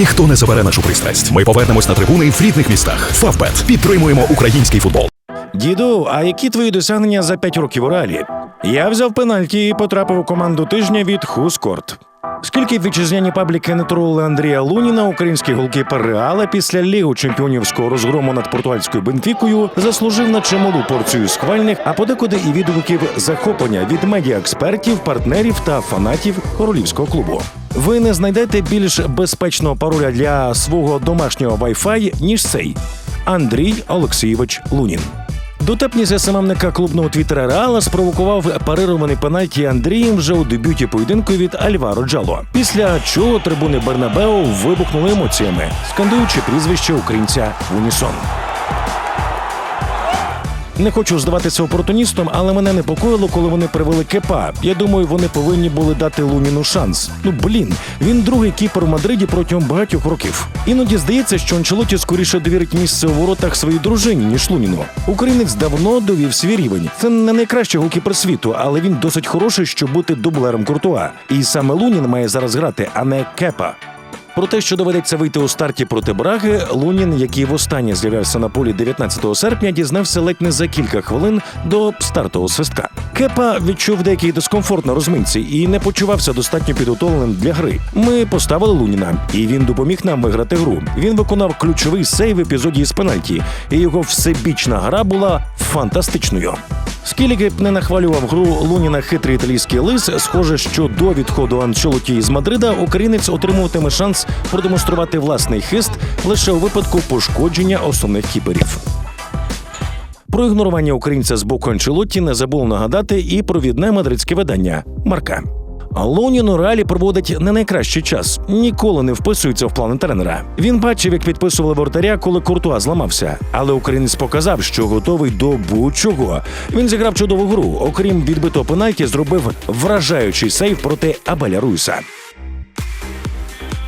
Ніхто не забере нашу пристрасть. Ми повернемось на трибуни в рідних містах. Фавбет підтримуємо український футбол. Діду, а які твої досягнення за 5 років у реалі? Я взяв пенальті і потрапив у команду тижня від Хускорт. Скільки вітчизняні пабліки не тролили Андрія Луніна, український голкіпер Реала після лігу чемпіонівського розгрому над португальською Бенфікою заслужив на чималу порцію схвальних, а подекуди і відгуків захоплення від медіаекспертів, партнерів та фанатів королівського клубу. Ви не знайдете більш безпечного пароля для свого домашнього Wi-Fi, ніж цей Андрій Олексійович Лунін. Дотепність СММника клубного твіттера Реала спровокував парирований пенальті Андрієм вже у дебюті поєдинку від Альваро Джало. Після чого трибуни Бернабеу вибухнули емоціями, скандуючи прізвище українця в унісон. Не хочу здаватися опортуністом, але мене непокоїло, коли вони привели кепа. Я думаю, вони повинні були дати Луніну шанс. Ну блін, він другий кіпер в Мадриді протягом багатьох років. Іноді здається, що Анчелоті скоріше довірить місце у воротах своїй дружині, ніж Луніну. Українець давно довів свій рівень. Це не найкращий голкіпер світу, але він досить хороший, щоб бути дублером Куртуа. І саме Лунін має зараз грати, а не кепа. Про те, що доведеться вийти у старті проти Браги, Лунін, який востаннє з'явився на полі 19 серпня, дізнався ледь не за кілька хвилин до стартового свистка. Кепа відчув деякий дискомфорт на розминці і не почувався достатньо підготовленим для гри. Ми поставили Луніна, і він допоміг нам виграти гру. Він виконав ключовий сейв в епізоді з пенальті, і його всебічна гра була фантастичною. Скільки б не нахвалював гру Луніна хитрий італійський лис, схоже, що до відходу Анчелоті з Мадрида українець отримуватиме шанс продемонструвати власний хист лише у випадку пошкодження основних кіперів. Про ігнорування українця з боку Анчелотті не забув нагадати і провідне мадридське видання Марка. Лунін у реалі проводить не найкращий час, ніколи не вписується в плани тренера. Він бачив, як підписували воротаря, коли Куртуа зламався. Але українець показав, що готовий до будь-чого. Він зіграв чудову гру. Окрім відбитого пенальті, зробив вражаючий сейв проти Абеля Руйса.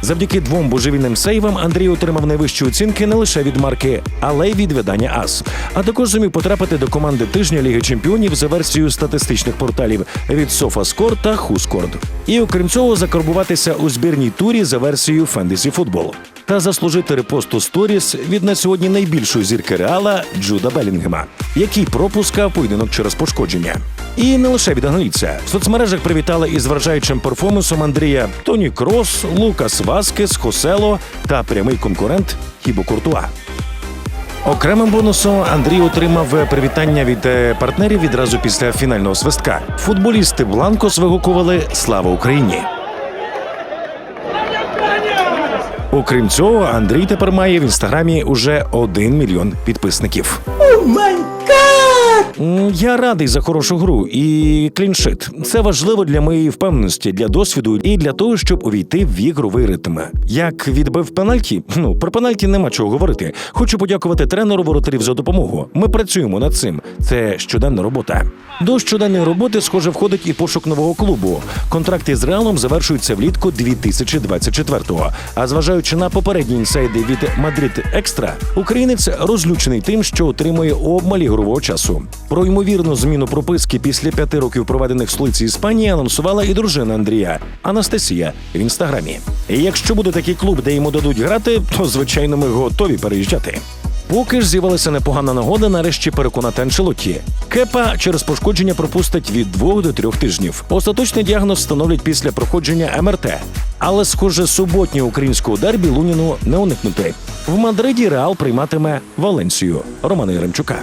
Завдяки двом божевільним сейвам Андрій отримав найвищі оцінки не лише від марки, але й від видання АС. А також зумів потрапити до команди тижня Ліги Чемпіонів за версією статистичних порталів від SofaScore та Хускорд. І окрім цього, закарбуватися у збірній турі за версією Fantasy Football. Та заслужити репосту сторіс від на сьогодні найбільшої зірки реала Джуда Белінгема, який пропускав поєдинок через пошкодження. І не лише від англійця. В соцмережах привітали із вражаючим перформансом Андрія Тоні Крос, Лукас Васкес, Хосело та прямий конкурент Хібо Куртуа. Окремим бонусом Андрій отримав привітання від е, партнерів відразу після фінального свистка. Футболісти Бланкос вигукували Слава Україні! Окрім цього, Андрій тепер має в інстаграмі уже один мільйон підписників. М, Я радий за хорошу гру і кліншит. Це важливо для моєї впевненості, для досвіду і для того, щоб увійти в ігровий ритм. Як відбив пенальті? Ну про пенальті нема чого говорити. Хочу подякувати тренеру воротарів за допомогу. Ми працюємо над цим. Це щоденна робота. До щоденної роботи, схоже, входить і пошук нового клубу. Контракти з реалом завершуються влітку 2024-го. А зважаючи на попередні інсайди від Мадрид Екстра, українець розлючений тим, що отримує обмаль ігрового часу. Про ймовірну зміну прописки після п'яти років проведених в столиці Іспанії анонсувала і дружина Андрія Анастасія в інстаграмі. І якщо буде такий клуб, де йому дадуть грати, то звичайно ми готові переїжджати. Поки ж з'явилася непогана нагода нарешті переконати Анчелоті. Кепа через пошкодження пропустить від двох до трьох тижнів. Остаточний діагноз встановлять після проходження МРТ. Але, схоже, суботнього українського дербі Луніну не уникнути. В Мадриді Реал прийматиме Валенсію Романа Яремчука.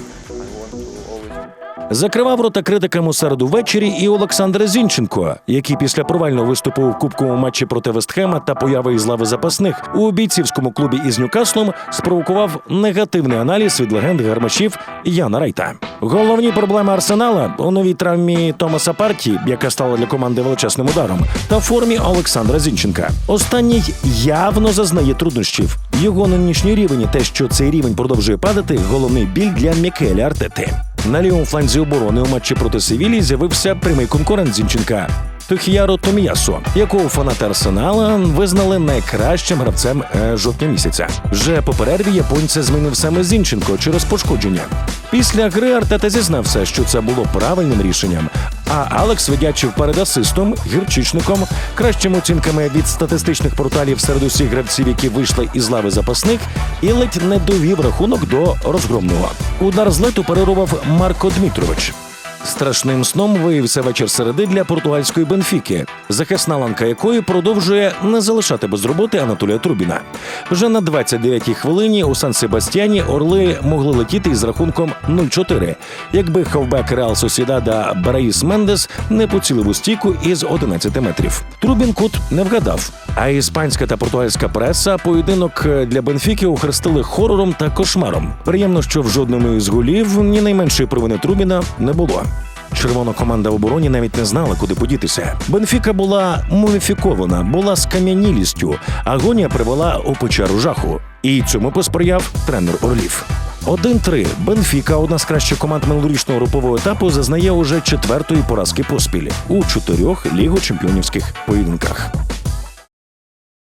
Закривав рота критикам у середу ввечері і Олександр Зінченко, який після провального виступу в кубковому матчі проти Вестхема та появи із лави запасних у бійцівському клубі із Ньюкаслом спровокував негативний аналіз від легенд гармашів Яна Райта. Головні проблеми арсенала у новій травмі Томаса Парті, яка стала для команди величезним ударом, та формі Олександра Зінченка. Останній явно зазнає труднощів. Його нинішній рівень те, що цей рівень продовжує падати, головний біль для Мікеля Артети. На лівому фланзі оборони у матчі проти Севілі з'явився прямий конкурент Зінченка. Тохіяро Томіясо, якого фанати Арсенала визнали найкращим гравцем е, жовтня місяця. Вже по перерві японця змінив саме Зінченко через пошкодження. Після гри Артета зізнався, що це було правильним рішенням, А Алекс видячив перед асистом, гірчичником, кращими оцінками від статистичних порталів серед усіх гравців, які вийшли із лави запасних, і ледь не довів рахунок до розгромного. Удар з лету перервав Марко Дмитрович. Страшним сном виявився вечір середи для португальської Бенфіки, захисна ланка якої продовжує не залишати без роботи Анатолія Трубіна. Вже на 29-й хвилині у Сан Себастьяні орли могли летіти із рахунком 0-4, якби хавбек Реал Сосідада Бараїс Мендес не поцілив у стійку із 11 метрів. Трубін кут не вгадав. А іспанська та португальська преса поєдинок для Бенфіки охрестили хорором та кошмаром. Приємно, що в жодному із голів ні найменшої провини Трубіна не було. Червона команда в обороні навіть не знала, куди подітися. Бенфіка була муміфікована, була скам'янілістю. Агонія привела у печеру жаху. І цьому посприяв тренер Орлів. 1-3. Бенфіка, одна з кращих команд минулорічного групового етапу, зазнає уже четвертої поразки поспіль у чотирьох ліго чемпіонівських поєдинках.